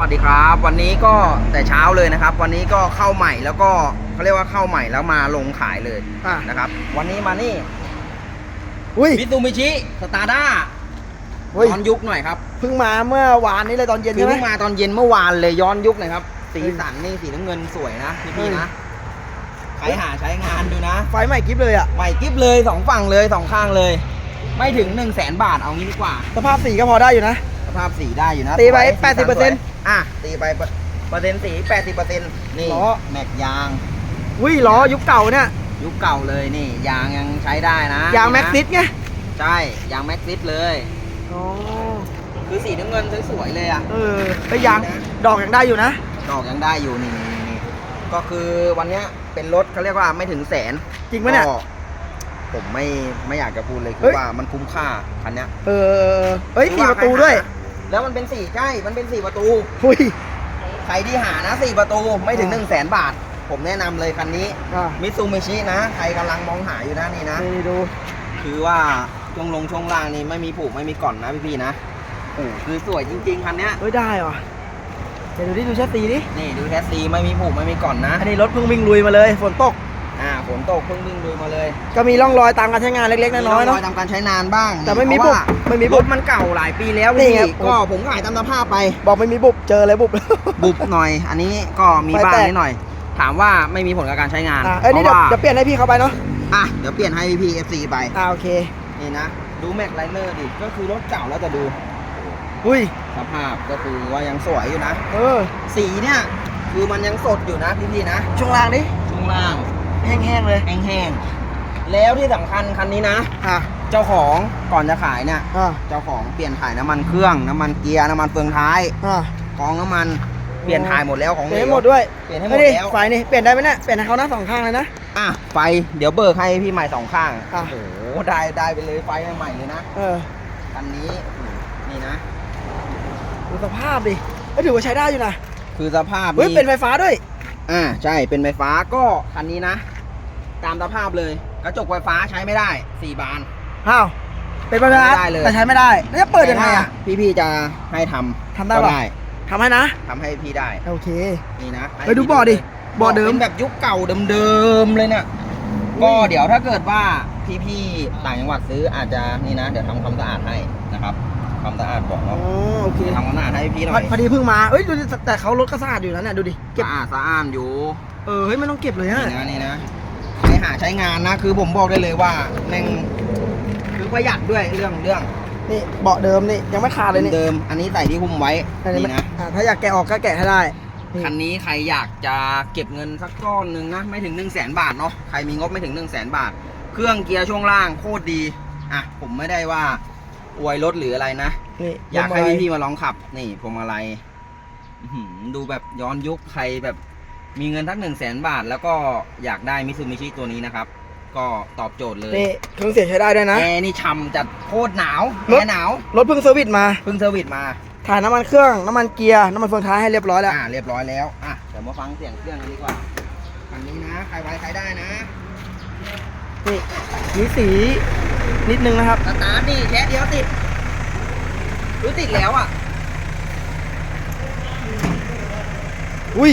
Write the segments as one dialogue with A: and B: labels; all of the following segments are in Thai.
A: วัสดีครับ วันนี้ก็แต่เช้าเลยนะครับ วันนี้ก็เข้าใหม่แล้วก็เขาเรียกว่าเข้าใหม่แล้วมาลงขายเลย
B: อะ
A: นะครับ วันนี้มานี่
B: อุ้ย
A: มิตูมิชิสตาร์ด้า
B: เฮ้ย
A: ย้อนยุคหน่อยครับ
B: เพิ่งมาเมื่อวานนี้เลยตอนเย็น
A: คือ
B: ใช่ไหม
A: เพิ่งมาตอนเย็นเมื่อวานเลยย้อนยุคหน่อยครับ สี
B: เฮ้ย
A: สันนี่สีน้ำเงินสวยนะพี่
B: เฮ้
A: พี่
B: ย
A: นะใครหาใช้งานดูนะ
B: ไฟใหม่กิฟเลยอะ
A: ใหม่กิฟเลยสองฝั่งเลยสองข้างเลย ไม่ถึง1นึ่งแสนบาทเอางี้ดีกว่า
B: สภาพสีก็พอได้อยู่นะ
A: ส ภาพสีได้อยู่นะ
B: ตีไป
A: สวยสีสัน
B: 80%
A: สวยอะตีไปเปอร์เซ็นต์สี80%นี่
B: ล้อ
A: แม็กยาง
B: อุ้ยล้อยุคเก่าเนี่ย
A: ยุคเก่าเลยนี่ ยางยังใช้ได้นะ
B: ยาง
A: นี่นะ
B: แม็กซิสไง
A: ใช่ยางแม็กซิสเลย
B: อ๋อ
A: คือสีน้ำเงินสวยๆเลยอะ
B: เออไปยางดอกยังได้อยู่นะ
A: ดอกยังได้อยู่นี่นี่นี่ก็คือวันเนี้ยเป็นรถเขาเรียกว่าไม่ถึงแสน
B: จริงปะเนี่ย
A: ก็ผมไม่ไม่อยากจะพูดเลย
B: เฮ้
A: คือย ว่ามันคุ้มค่าคันเนี้ย
B: เออเฮ้ย
A: คือ
B: สี่
A: ว่า
B: ประตูด้วย
A: ใครหา แล้วมันเป็นสี่ใช่มันเป็นสี่ประตู
B: อุ้ย
A: ใครที่หานะสี่ประตูไม่ถึง
B: อ่า
A: หนึ่งแสนบาท ผมแนะนำเลยคันนี้
B: อะ
A: มิตซูมิชินะ ใครกำลังมองหาอยู่นะนี่นะ
B: นี่ดู
A: คือว่าช่วงลงช่วงล่างนี่ไม่มีผูกไม่มีก่อนนะพี่ๆนะโอ้คือสวยจริง ๆ คันเนี้ย
B: เฮ้ยได้ว่ะเดี๋ยวดูดิดูแชสซีดิ
A: นี่ดูแทสซีไม่มีผูกไม่มีก่อนนะ
B: อันนี้รถเพิ่งวิ่งลุยมาเลย ฝนตก
A: อ่า ฝนตกเพิ่งวิ่งดูมาเลย
B: ก็มีร่องรอยตามการใช้งานเล็กๆน้อยๆ
A: มีร่ง
B: เนาะ
A: รทำการใช้นานบ้าง
B: แต่ไม่มี
A: เพราะว่า
B: บุบไม่มี
A: ร
B: บุ
A: ถ
B: บ
A: มันเก่าหลายปีแล้ว
B: นี่
A: พี่
B: ไง
A: ก็ผมขายตามสภาพไป
B: บอกไม่มีบุบเจอเลยบุบ
A: บุบหน่อย อันนี้ก็มี
B: ไฟ
A: บ้าง
B: แตก
A: นิดหน่อย ถามว่าไม่มีผลกับการใช้งาน
B: อะเอ้ยนี่
A: เพ
B: เดี๋ยว
A: ราะว่า
B: เดี๋ยวเปลี่ยนให้พี่เขาไปเนาะ
A: อะเดี๋ยวเปลี่ยนให้พี่เอฟซีไป
B: อ่าโอเค
A: นี่นะ ดูแม็กไลเนอร์ดิก็คือรถเก่าแล้วจะดู
B: อุ้ย
A: สภาพก็คือว่ายังสวยอยู่นะ
B: เออ
A: สีเนี่ย คือมันยังสดอยู่นะพี่ๆนะ
B: ช่วงล่างดิ
A: ช่วงล่าง
B: แห้งๆเลย
A: แห้งๆแล้วที่สำคัญคันนี้นะ
B: อะ
A: เจ้าของก่อนจะขายเนี่ย
B: อะ
A: เจ้าของเปลี่ยนถ่ายน้ำมันเครื่อง น้ำมันเกียร์ น้ำมันเฟืองท้าย
B: อะ
A: กองน้ำมันเปลี่ยนถ่ายหมดแล้วของ
B: เปลี่ยน
A: เหล
B: ให้หมดด้วย
A: เปลี่ยนให้หม
B: ไม่
A: ด
B: ดิ
A: แล้ว
B: ไฟนี่เปลี่ยนได้ไหมเนี่ยเปลี่ยนให้เขาหน้าสองข้างเลยนะ
A: อะไฟเดี๋ยวเบิกให้พี่ใหม่สองข้าง
B: อะ
A: โอ้โหได้ได้ไปเลยไฟใหม่ๆเลยนะ
B: เออ
A: คันนี้นี่นะ
B: ดูสภาพดิก็ถือว่าใช้ได้อยู่นะ
A: คือสภาพ
B: เฮ้ยเป็นไฟฟ้าด้วย
A: อ่าใช่เป็นไฟฟ้าก็คันนี้นะ ตามสภาพเลย กระจกไฟฟ้าใช้ไม่ได้สี่บาน
B: อ้าว เป็นไฟฟ้า
A: ไม่ได้เลย
B: แต่ใช้ไม่ได้ แล้วจะเปิดยังไงอะ
A: พี่พี่ๆจะให้ทำ
B: ทำได้
A: ก็
B: ปะ
A: ได้
B: ทำให้นะ
A: ทำให้พี่ได้
B: โอเค
A: นี่นะ
B: เฮ้ยดูเบาะดิเบาะเดิม
A: เป็นแบบยุคเก่าเดิมๆเลยเนี่ย ก็เดี๋ยวถ้าเกิดว่าพี่ๆต่างจังหวัดซื้ออาจจะนี่นะ เดี๋ยวทำความสะอาดให้นะครับความสะอาดบอก
B: อ๋อ
A: เนาะ
B: โอเค
A: ทำความสะอาดให้พี่หน่
B: พอ
A: อย
B: พอดีเพิ่งมา เอ้ย ดูดิแต่เขารถก็สะอาดอยู่นะเนี่ย ดูดิ เก็บ
A: สะอาดสะอ้านอยู่
B: เออ เฮ้ยไม่ต้องเก็บเลยฮะ
A: นี่นะนี่นะใช้ หาใช้งานนะ คือผมบอกได้เลยว่าแม่งคือประหยัดด้วยเรื่องเรื่อง
B: นี่เบาะเดิมนี่ยังไม่ขาดเลยนี่
A: เดิมๆอันนี้ใส่ที่หุ้มไว้
B: อันนี้
A: นี่
B: ไม่
A: นะ
B: อ่าถ้าอยากแกะออกก็แกะให้ได้นี่
A: คันนี้ใครอยากจะเก็บเงินสักก้อนหนึ่งนะไม่ถึง1นึ่งแสนบาทเนาะใครมีงบไม่ถึง1นึ่งแสนบาท เครื่องเกียร์ช่วงล่างโคตรดีอะผมไม่ได้ว่าอวยรถหรืออะไรนะ
B: นี่
A: อยากให้
B: ลงม
A: พี่ๆมาลองขับ นี่พวงมาลัยอื้อหือดูแบบย้อนยุคใครแบบ มีเงินทักหนึ่งแสนบาท แล้วก็อยากได้มิซูมิชิตัวนี้นะครับ ก็ตอบโจทย์เลย
B: นี่เครื่องเสียงใช้ได้ด้วยนะ
A: แอร์นี่ช่ำจัดโคตรหนาว
B: รถ
A: แอร์หนาว
B: รถเพิ่งเซอร์วิสมา
A: เพิ่งเซอร์วิสมา
B: ถ่ายน้ำมันเครื่อง น้ำมันเกียร์ น้ำมันเฟืองท้ายให้เรียบร้อยแล้ว
A: อ่าเรียบร้อยแล้วอะเดี๋ยวมาฟังเสียงเครื่องกันดีกว่าคันนี้นะ ใครไว้ใครได้นะ
B: นี่มีสีนิดนึงนะครับ
A: สตาร์ทนี่แค่เดียวติดหรือติดแล้วอะ
B: อุ้ย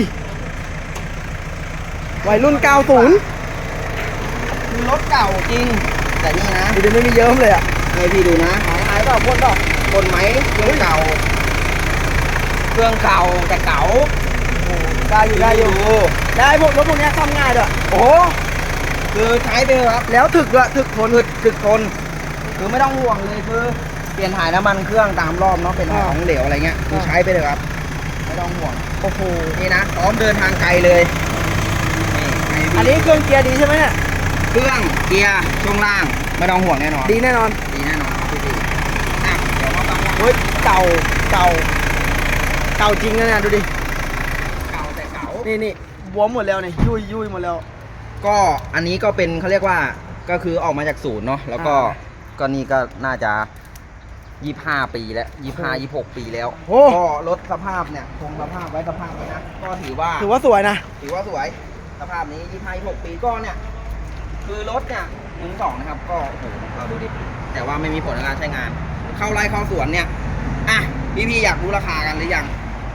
B: วัยรุ่น 90
A: คือรถเก่าจริง แต่นี่นะ
B: ดูดิไม่มีเยิ้มเลยอะ
A: ให้พี่ดูนะหายหายเปล่าพ่นเปล่าพ่นไหมเครื่องเก่า เครื่องเก่าแต่เก่า
B: ได้อยู่ได้อยู่ได้พวกรถพวกเนี้ยซ่อมง่ายด้วย
A: โอ้โหคือใช้ไปเถอะครับ
B: แล้วถึกด้วยถึกทน
A: อึดถึกทนคือไม่ต้องห่วงเลยคือเปลี่ยนถ่ายน้ำมันเครื่องตามรอบเนาะเป็นของเหลวอะไรเงี้ยคือใช้ไปเถอะครับ ไม่ต้องห่วง
B: โอ้โห
A: นี่นะพร้อมเดินทางไกลเลยนี่ให้พี่
B: อันนี้เครื่องเกียร์ดีใช่ไหมเนี่ย
A: เครื่องเกียร์ช่วงล่างไม่ต้องห่วงแน่นอน
B: ดีแน่นอน
A: ดีแน่นอนครับพี่ๆอะเดี๋ยวมาฟังกัน
B: เฮ้ยเก่าเก่า เก่าจริงนะเนี่ยดูดิ
A: เก่าแต่เก่า
B: นี่นี่บวมหมดแล้วนี่ยุ่ยยุ่ยหมดแล้ว
A: ก็อันนี้ก็เป็นเขาเรียกว่าก็คือออกมาจากศูนย์เนาะแล้วก็
B: อ่า
A: ก็นี่ก็น่าจะยี่ห้าปีแล้วยี่ห้ายี่หกปีแล้ว
B: โอ้
A: ก็ลดสภาพเนี่ยคงสภาพไว้สภาพนี้นะก็ถือว่า
B: ถือว่าสวยนะ
A: ถือว่าสวย สภาพนี้ยี่ห้ายี่หกปีก็เนี่ยคือรถเนี่ยมือสองนะครับ ก็โอ้โหเราดูดิแต่ว่าไม่มีผลในการใช้งาน เข้าไร่เข้าสวนเนี่ยอะพี่ๆอยากรู้ราคากันหรือยัง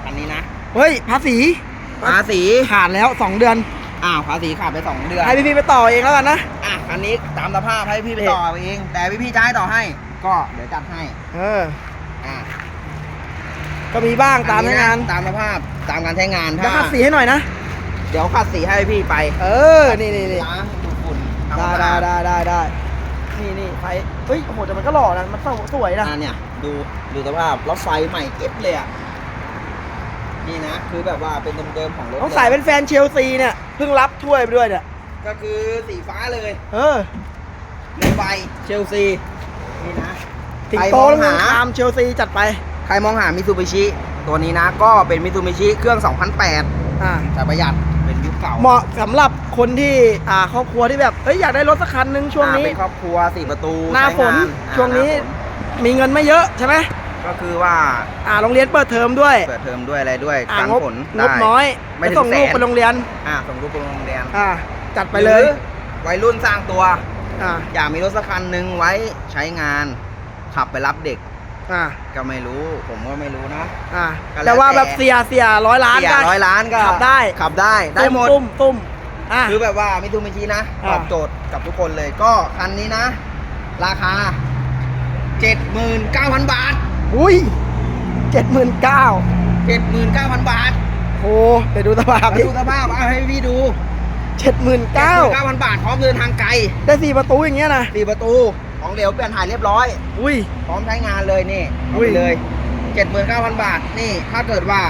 A: อันนี้นะ
B: เฮ้ยภาษี
A: ภาษี
B: ขาดแล้ว 2 เดือน
A: อ้าวภาษีขาดไปสองเดือน
B: ให้พี่ๆไปต่อเองแล้วกันนะ
A: อะคันนี้ตามสภาพให้พี่ไป
B: เอ๊ะ
A: ต่อเอาเอง แต่พี่พี่ๆจะให้ต่อให้ ก็เดี๋ยวจัดให้
B: เออ
A: อะ
B: ก็มีบ้างตามใช้งาน
A: ตามสภาพตามการใช้งาน
B: แล้วขัดสีให้หน่อยนะ
A: เดี๋ยวขัดสีให้พี่ไป
B: เออ นี่นี่นี่
A: ล้างดูดฝุ่นทำ
B: ได้
A: ความสะ
B: ได้
A: อาด
B: ได้ได้ได้นี่นี่ไฟเฮ้ยโอ้โหแต่มันก็หล่อนะมันสวยนะ
A: อะเนี่ย ดูดูสภาพรถไฟใหม่เก็บเลยอะ นี่นะ คือแบบว่าเป็นเดิมๆของรถ
B: ต้องใส่เป็นแฟนเชลซีเนี่ยเพิ่งรับถ้วยไปด้วยเนี่ย
A: ก็คือสีฟ้าเลย
B: เออ
A: ในใบเชลซี นี่นะ
B: สิง
A: ใคร
B: โต
A: มอง
B: แล้วมึง
A: หา
B: ตามเชลซีจัดไป
A: ใครมองหามิ t ูบิชิตัวนี้นะ ก็เป็นมิ t ูบิชิเครื่อง 2008
B: อ่า
A: แต่ประหยัด เป็นยุคเก่า
B: เหมาะสำหรับคนที่อ่าครอบครัวที่แบบเอ้ยอยากได้รถสักคันหนึ่งช่วงนี้
A: อ่าเป็นครอบครัวสี่ประตู
B: หน้าฝน
A: ใช้งอ่า
B: ช่วงนี้
A: หาฝ
B: มีเงินไม่เยอะใช่ไหม
A: ก็คือว่า
B: อ่าโรงเรียนเปิดเทอมด้วย
A: เปิดเทอมด้วยอะไรด้วย
B: อ่าก
A: ลาง
B: งบ
A: ฝน
B: ง
A: ได้
B: บน้อย
A: ไม่ถึง
B: ส่งลูก
A: แสน
B: ไปโรงเรียน
A: อ่าส่งลูกไปโรงเรียน
B: อ่าจัดไปเลย
A: หรือวัยรุ่นสร้างตัว
B: อ่า
A: อยากมีรถสักคันหนึ่งไว้ใช้งาน ขับไปรับเด็ก
B: อ่า
A: ก็ไม่รู้ ผมก็ไม่รู้นะ
B: อ่า
A: ก็แล้ว
B: แต่ว่า
A: แต่
B: แบบเสียเสียร้อยล้าน
A: เสีย
B: ได้
A: ร้อยล้านก็
B: ขับได้
A: ขับได้ได้หมด
B: ตุ้มตุ้มอ่า
A: คือแบบว่ามิทูมิชินะ
B: อ่า
A: ตอบโจทย์กับทุกคนเลยก็คันนี้นะ ราคา 79,000 บาท
B: อุ้ยเจ็ดหมื่นเก้า
A: 79,000 บาท
B: โหเดี๋ยวดูสภาพ
A: มา
B: ดิ
A: ดูสภาพเอาให้พี่ดู
B: เจ็ดหมื่นเก้า
A: 79,000 บาทพร้อมเดินทางไกล
B: ได้สี่ประตูอย่างเงี้ยนะ
A: สี่ประตู ของเหลวเปลี่ยนถ่ายเรียบร้อย
B: อุ้ย
A: พร้อมใช้งานเลยนี่
B: อุ้
A: เอา
B: ย
A: ไปเลย79,000บาท นี่ ถ้าเกิดว่า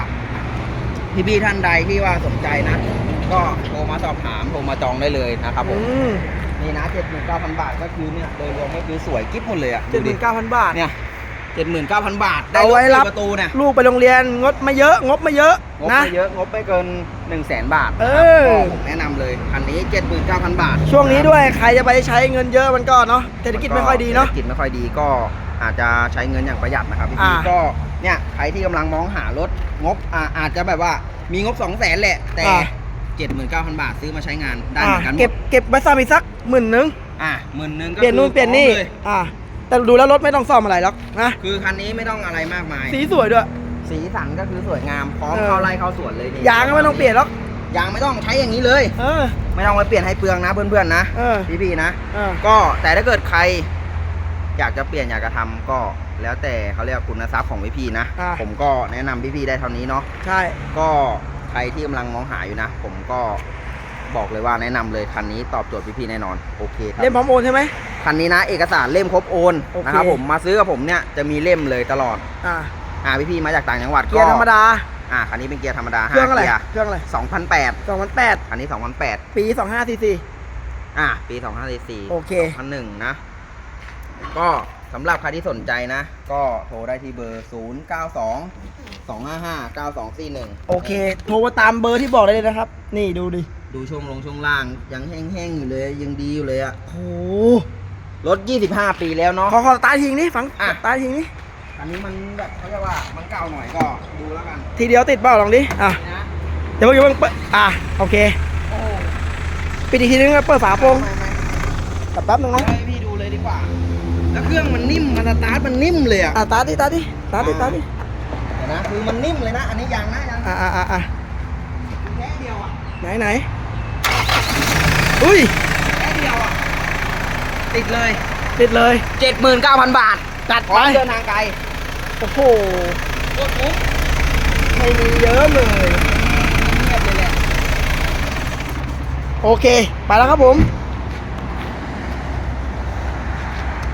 A: พี่พี่ๆท่านใดที่ว่าสนใจนะ ก็โทรมาสอบถามโทรมาจองได้เลยนะครับผม
B: อืม
A: นี่นะ79,000บาทก็คือเนี่ยโดยรวมก็คือสวยกิ๊บหมดเลยอะ
B: เจ็ดหมื่นเก้าพันบาท
A: เนี่ย 79,000บาท ได้
B: เอา
A: รถ
B: ไว้
A: สี่
B: รับ
A: ประตูเนี่ย
B: ลูกไปโรงเรียนงดไม่เยอะ งบไม่เยอะ
A: งบ
B: นะ
A: ไม่เยอะงบไม่เกิน1 0 0 0 0แสนบาท
B: เอ
A: นะครับ
B: อ
A: ก็ผมแนะนำเลยคันนี้79,000บาท
B: ช่วงนี้ด้วยใครจะไปใช้เงินเยอะมันก็เนาะเศรษฐกิจไม่ค่อยดีเนาะ
A: ศรษฐกิจไม่ค่อยดีก็อาจจะใช้เงินอย่างประหยัดนะครับพี่
B: อ่า
A: ก็เนี่ยใครที่กำลังมองหารถงบอ่าอาจจะแบบว่ามีงบ2 0 0แสนแหละ แต่
B: อ่า
A: 79,000บาทซื้อมาใช้งานได้เหมือนกันหม
B: เก็บ
A: ด
B: เก็บไว้ซ้ำอีกสักหมื่นนึง
A: อะหมื่นหนึงก็
B: เปลี่ยนนู่น
A: คือ
B: เปลี่ยนนี่
A: พร้อมเลย
B: อ่า แต่ดูแล้วรถไม่ต้องซ่อมอะไรหรอกนะ
A: คือคันนี้ไม่ต้องอะไรมากมาย
B: สีสวยด้วย
A: สีสันก็คือสวยงามพร้อม
B: เออ
A: เข้าไร่เข้าสวนเลยนี่
B: ยางก็ไม่ต้องเปลี่ยนหรอก
A: ยางไม่ต้องใช้อย่างนี้เลย
B: เออ
A: ไม่ต้องไปเปลี่ยนให้เปลืองนะเพื่อนๆนะ
B: เออ
A: พี่ๆนะ
B: เออ
A: ก็แต่ถ้าเกิดใคร อยากจะเปลี่ยนอยากจะทำก็แล้วแต่เขาเรียกคุณทรัพย์ของพี่ๆนะ
B: อ่า
A: ผมก็แนะนำพี่ๆได้เท่านี้เนาะ
B: ใช่
A: ก็ใครที่กำลังมองหาอยู่นะ ผมก็ บอกเลยว่าแนะนำเลยคันนี้ตอบโจทย์พี่ๆแน่นอนโอเคครับ
B: เล่มพร้อมโอนใช่ไหม
A: คันนี้นะเอกสารเล่มครบโอน
B: โอเค
A: นะครับผมมาซื้อกับผมเนี่ยจะมีเล่มเลยตลอด
B: อ่า
A: อ่าพี่ๆมาจากต่างจังหวัดก็
B: เกียร์ธรรมดา
A: อ่าคันนี้เป็นเกียร์ธรรมดา
B: เครื่องอะไร
A: 5เกียร์
B: เครื่องอะไร
A: 2008
B: สองพันแปด
A: คันนี้2008
B: ปีสองห้าสี่สี่
A: อ่าปี2544
B: โอเค
A: 2001นะก็สำหรับใครที่สนใจนะ ก็โทรได้ที่เบอร์ 092 255 9241
B: โอเค โทรมาตามเบอร์ที่บอกได้เลยนะครับ นี่ดูดิ
A: ดูช่วงลงช่วงล่าง ยังแห้งๆอยู่เลย ยังดีอยู่เลยอะ
B: โห
A: รถ 25 ปีแล้วเนาะ
B: ขอขอสตาร์ททิ้งนี่ฟัง
A: อะ
B: สตาร์ททิ้งนี่
A: อันนี้มันแบบเขาเรียกว่ามันเก่าหน่อยก็ดูแล้วกัน
B: ทีเดียวติดเปล่าลองดิอะ
A: นะ
B: เดี๋ยวเพิ่งเดี๋ยวเพิ่งเปิดอะโอเค
A: โอ้
B: ปิดอีกทีนึงแล้วเปิดฝาโปรง
A: ไม่ไม่
B: กับแป๊บนึง
A: ไม่
B: นะ
A: ให้พี่ดูเลยดีกว่า แล้วเครื่องมันนิ่มมันสตาร์ทมันนิ่มเลยอะ
B: อะตาร์ทดิตาร์ทดิตาร์ทดิตาร์ทดิ
A: เดี๋ยวนะคือมันนิ่มเลยนะ อันนี้ยังนะยัง
B: อะอะอะอะ
A: แค่เดียวอะ
B: ไหนไหน อุ้ย
A: แค่เดียวอะติดเลย
B: ติดเลย
A: 79,000บาท
B: จัด
A: พร้
B: ไป
A: อมเดินทางไกล
B: โอ้โห
A: โคตรคุ้ม
B: ไม่มีเยอะเลย
A: เงียบเลยแหละ
B: โอเค ไปแล้วครับผม